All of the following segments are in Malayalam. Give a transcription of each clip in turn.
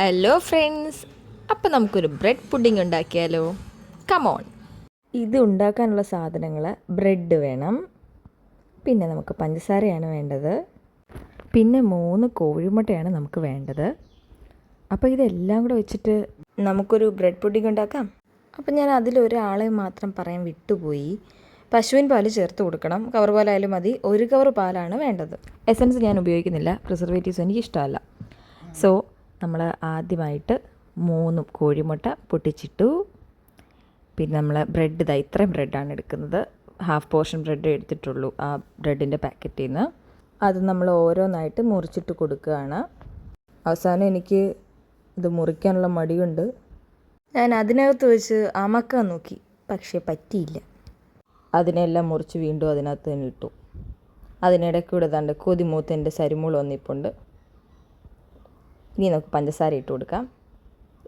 ഹലോ ഫ്രണ്ട്സ് അപ്പോൾ നമുക്കൊരു ബ്രെഡ് പുഡിംഗ് ഉണ്ടാക്കിയാലോ? കമോൺ ഇത് ഉണ്ടാക്കാനുള്ള സാധനങ്ങൾ ബ്രെഡ് വേണം. പിന്നെ നമുക്ക് പഞ്ചസാരയാണ് വേണ്ടത്. പിന്നെ മൂന്ന് കോഴിമുട്ടയാണ് നമുക്ക് വേണ്ടത്. അപ്പോൾ ഇതെല്ലാം കൂടെ വെച്ചിട്ട് നമുക്കൊരു ബ്രെഡ് പുഡിംഗ് ഉണ്ടാക്കാം. അപ്പം ഞാൻ അതിലൊരാളെ മാത്രം പറയാൻ വിട്ടുപോയി. പശുവിൻ പാൽ ചേർത്ത് കൊടുക്കണം. കവർ പാലായാലും മതി. ഒരു കവർ പാലാണ് വേണ്ടത്. എസൻസ് ഞാൻ ഉപയോഗിക്കുന്നില്ല. പ്രിസർവേറ്റീവ്സ് എനിക്ക് ഇഷ്ടമല്ല. സോ നമ്മൾ ആദ്യമായിട്ട് മൂന്ന് കോഴിമുട്ട പൊട്ടിച്ചിട്ടു. പിന്നെ നമ്മൾ ബ്രെഡ് ഇതാ ഇത്രയും ബ്രെഡാണ് എടുക്കുന്നത്. ഹാഫ് പോർഷൻ ബ്രെഡ് എടുത്തിട്ടുള്ളൂ ആ ബ്രെഡിന്റെ പാക്കറ്റിൽ നിന്ന് അത് നമ്മൾ ഓരോന്നായിട്ട് മുറിച്ചിട്ട് കൊടുക്കുകയാണ്. അവസാനം എനിക്ക് ഇത് മുറിക്കാനുള്ള മടിയുണ്ട്. ഞാൻ അതിനകത്ത് വെച്ച് അമക്കാൻ നോക്കി പക്ഷേ പറ്റിയില്ല. അതിനെല്ലാം മുറിച്ച് വീണ്ടും അതിനകത്ത് തന്നെ ഇട്ടു. അതിനിടയ്ക്കൂടെ തണ്ട് കൊതിമൂത്തിന്റെ സരിമുൾ വന്നിപ്പുണ്ട്. ഇനി നമുക്ക് പഞ്ചസാര ഇട്ട് കൊടുക്കാം.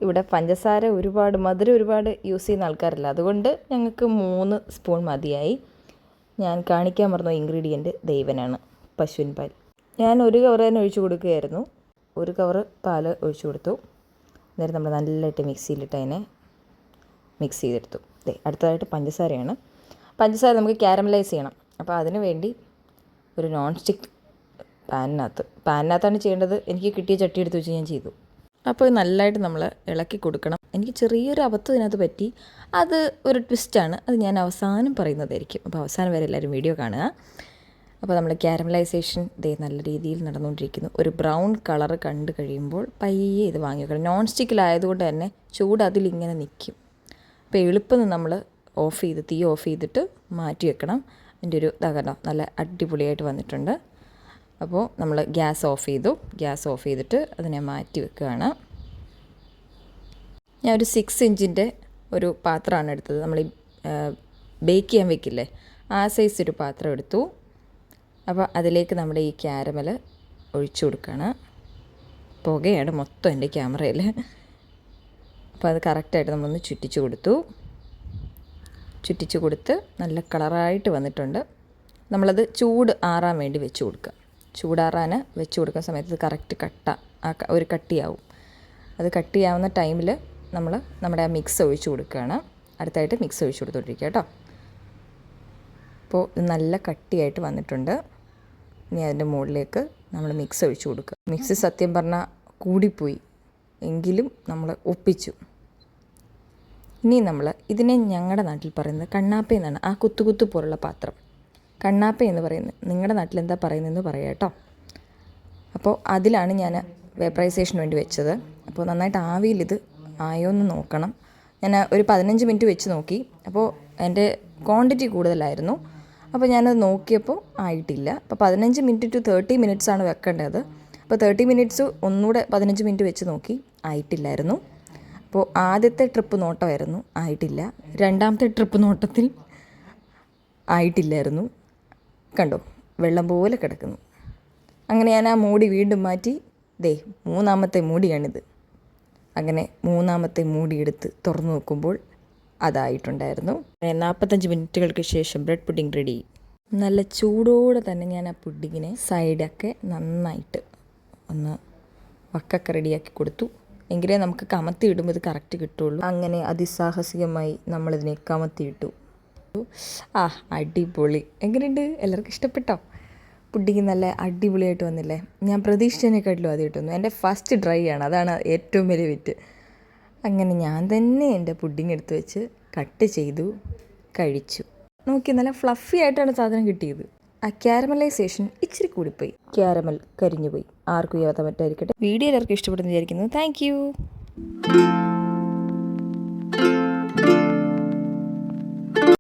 ഇവിടെ പഞ്ചസാര ഒരുപാട് മധുരം ഒരുപാട് യൂസ് ചെയ്യുന്ന ആൾക്കാരല്ല. അതുകൊണ്ട് ഞങ്ങൾക്ക് മൂന്ന് സ്പൂൺ മതിയായി. ഞാൻ കാണിക്കാൻ മറന്നു ഇൻഗ്രീഡിയന്റ് ദൈവനാണ് പശുവിൻ പാൽ. ഞാൻ ഒരു കവർ തന്നെ ഒഴിച്ചു കൊടുക്കുകയായിരുന്നു. ഒരു കവർ പാൽ ഒഴിച്ചു കൊടുത്തു. അന്നേരം നമ്മൾ നല്ലതായിട്ട് മിക്സിയിലിട്ട് അതിനെ മിക്സ് ചെയ്തെടുത്തു. അതെ അടുത്തതായിട്ട് പഞ്ചസാരയാണ്. പഞ്ചസാര നമുക്ക് ക്യാരമലൈസ് ചെയ്യണം. അപ്പോൾ അതിന് വേണ്ടി ഒരു നോൺ സ്റ്റിക്ക് പാനിനകത്ത്. പാനിനകത്താണ് ചെയ്യേണ്ടത്. എനിക്ക് കിട്ടിയ ചട്ടി എടുത്ത് വെച്ച് ഞാൻ ചെയ്തു. അപ്പോൾ നല്ലതായിട്ട് നമ്മൾ ഇളക്കി കൊടുക്കണം. എനിക്ക് ചെറിയൊരു അബദ്ധം ഇതിനകത്ത് പറ്റി. അത് ഒരു ട്വിസ്റ്റാണ് അത് ഞാൻ അവസാനം പറയുന്നതായിരിക്കും. അപ്പോൾ അവസാനം വരെ എല്ലാവരും വീഡിയോ കാണുക. അപ്പോൾ നമ്മൾ ക്യാരമലൈസേഷൻ ഇതേ നല്ല രീതിയിൽ നടന്നുകൊണ്ടിരിക്കുന്നു. ഒരു ബ്രൗൺ കളർ കണ്ട് കഴിയുമ്പോൾ പയ്യെ ഇത് വാങ്ങി വെക്കണം. നോൺ സ്റ്റിക്കിലായതുകൊണ്ട് തന്നെ ചൂട് അതിലിങ്ങനെ നിൽക്കും. അപ്പോൾ എളുപ്പം നമ്മൾ ഓഫ് ചെയ്ത് തീ ഓഫ് ചെയ്തിട്ട് മാറ്റി വെക്കണം. അതിന്റെ ഒരു ഇതാകണം നല്ല അടിപൊളിയായിട്ട് വന്നിട്ടുണ്ട്. അപ്പോൾ നമ്മൾ ഗ്യാസ് ഓഫ് ചെയ്തു. ഗ്യാസ് ഓഫ് ചെയ്തിട്ട് അതിനെ മാറ്റി വെക്കുകയാണ്. ഞാൻ ഒരു സിക്സ് ഇഞ്ചിന്റെ ഒരു പാത്രമാണ് എടുത്തത്. നമ്മൾ ബേക്ക് ചെയ്യാൻ വെക്കില്ലേ? ആ സൈസ് ഒരു പാത്രം എടുത്തു. അപ്പോൾ അതിലേക്ക് നമ്മുടെ ഈ ക്യാരമൽ ഒഴിച്ചു കൊടുക്കുകയാണ്. പുകയാണ് മൊത്തം എന്റെ ക്യാമറയിൽ അപ്പോൾ അത് കറക്റ്റായിട്ട് നമ്മളൊന്ന് ചുറ്റിച്ചു കൊടുത്തു. ചുറ്റിച്ചു കൊടുത്ത് നല്ല കളറായിട്ട് വന്നിട്ടുണ്ട്. നമ്മളത് ചൂട് ആറാൻ വേണ്ടി വെച്ച് കൊടുക്കുക. ചൂടാറാൻ വെച്ച് കൊടുക്കുന്ന സമയത്ത് ഇത് കറക്റ്റ് കട്ട. ഒരു കട്ടിയാവും. അത് കട്ടിയാവുന്ന ടൈമിൽ നമ്മൾ നമ്മുടെ ആ മിക്സ് ഒഴിച്ച് കൊടുക്കുകയാണ്. അടുത്തായിട്ട് മിക്സ് ഒഴിച്ച് കൊടുത്തോണ്ടിരിക്കുക കേട്ടോ. അപ്പോൾ ഇത് നല്ല കട്ടിയായിട്ട് വന്നിട്ടുണ്ട്. ഇനി അതിന്റെ മുകളിലേക്ക് നമ്മൾ മിക്സ് ഒഴിച്ച് കൊടുക്കുക. മിക്സ് സത്യം പറഞ്ഞാൽ കൂടിപ്പോയി. എങ്കിലും നമ്മൾ ഒപ്പിച്ചു. ഇനി നമ്മൾ ഇതിനെ ഞങ്ങളുടെ നാട്ടിൽ പറയുന്നത് കണ്ണാപ്പ എന്നാണ്. ആ കുത്തു കുത്തു പോലുള്ള പാത്രം. കണ്ണാപ്പ എന്ന് പറയുന്നത്. നിങ്ങളുടെ നാട്ടിൽ എന്താ പറയുന്നതെന്ന് പറയാം കേട്ടോ. അപ്പോൾ അതിലാണ് ഞാൻ വേപ്പറൈസേഷന് വേണ്ടി വെച്ചത്. അപ്പോൾ നന്നായിട്ട് ആവിയിൽ ഇത് ആയോ എന്ന് നോക്കണം. ഞാൻ ഒരു പതിനഞ്ച് മിനിറ്റ് വെച്ച് നോക്കി. അപ്പോൾ എന്റെ ക്വാണ്ടിറ്റി കൂടുതലായിരുന്നു. അപ്പോൾ ഞാനത് നോക്കിയപ്പോൾ ആയിട്ടില്ല. അപ്പോൾ പതിനഞ്ച് മിനിറ്റ് ടു തേർട്ടി മിനിറ്റ്സ് ആണ് വെക്കേണ്ടത്. അപ്പോൾ തേർട്ടി മിനിറ്റ്സ് ഒന്നുകൂടെ പതിനഞ്ച് മിനിറ്റ് വെച്ച് നോക്കി ആയിട്ടില്ലായിരുന്നു. അപ്പോൾ ആദ്യത്തെ ട്രിപ്പ് നോട്ടമായിരുന്നു. ആയിട്ടില്ല. രണ്ടാമത്തെ ട്രിപ്പ് നോട്ടത്തിൽ ആയിട്ടില്ലായിരുന്നു. കണ്ടോ വെള്ളം പോലെ കിടക്കുന്നു. അങ്ങനെ ഞാൻ ആ മൂടി വീണ്ടും മാറ്റി ദേ മൂന്നാമത്തെ മൂടിയാണിത്. അങ്ങനെ മൂന്നാമത്തെ മൂടി എടുത്ത് തുറന്നു നോക്കുമ്പോൾ അതായിട്ടുണ്ടായിരുന്നു. നാൽപ്പത്തഞ്ച് മിനിറ്റുകൾക്ക് ശേഷം ബ്രെഡ് പുഡിംഗ് റെഡി. നല്ല ചൂടോടെ തന്നെ ഞാൻ ആ പുഡിങ്ങിനെ സൈഡൊക്കെ നന്നായിട്ട് ഒന്ന് വക്കൊക്കെ റെഡിയാക്കി കൊടുത്തു. എങ്കിലേ നമുക്ക് കമത്തി ഇടുമ്പോൾ ഇത് കറക്റ്റ് കിട്ടുള്ളൂ അങ്ങനെ അതിസാഹസികമായി നമ്മളിതിനെ കമത്തിയിട്ടു. ആ അടിപൊളി. എങ്ങനെയുണ്ട്? എല്ലാവർക്കും ഇഷ്ടപ്പെട്ടോ? പുഡിങ് നല്ല അടിപൊളിയായിട്ട് വന്നില്ലേ? ഞാൻ പ്രതീക്ഷിച്ചതിനെക്കാട്ടിലും ആദ്യമായിട്ട് വന്നു എന്റെ ഫസ്റ്റ് ഡ്രൈ ആണ്. അതാണ് ഏറ്റവും വലിയ വിറ്റ്. അങ്ങനെ ഞാൻ തന്നെ എന്റെ പുഡിങ് എടുത്ത് വെച്ച് കട്ട് ചെയ്തു കഴിച്ചു. നോക്കി നല്ല ഫ്ലഫി ആയിട്ടാണ് സാധനം കിട്ടിയത്. ആ ക്യാരമലൈസേഷൻ ഇച്ചിരി കൂടിപ്പോയി. ക്യാരമൽ കരിഞ്ഞുപോയി. ആർക്കും യാത്ര പറ്റായിരിക്കട്ടെ വീഡിയോ എല്ലാവർക്കും ഇഷ്ടപ്പെടുന്നു വിചാരിക്കുന്നു. താങ്ക്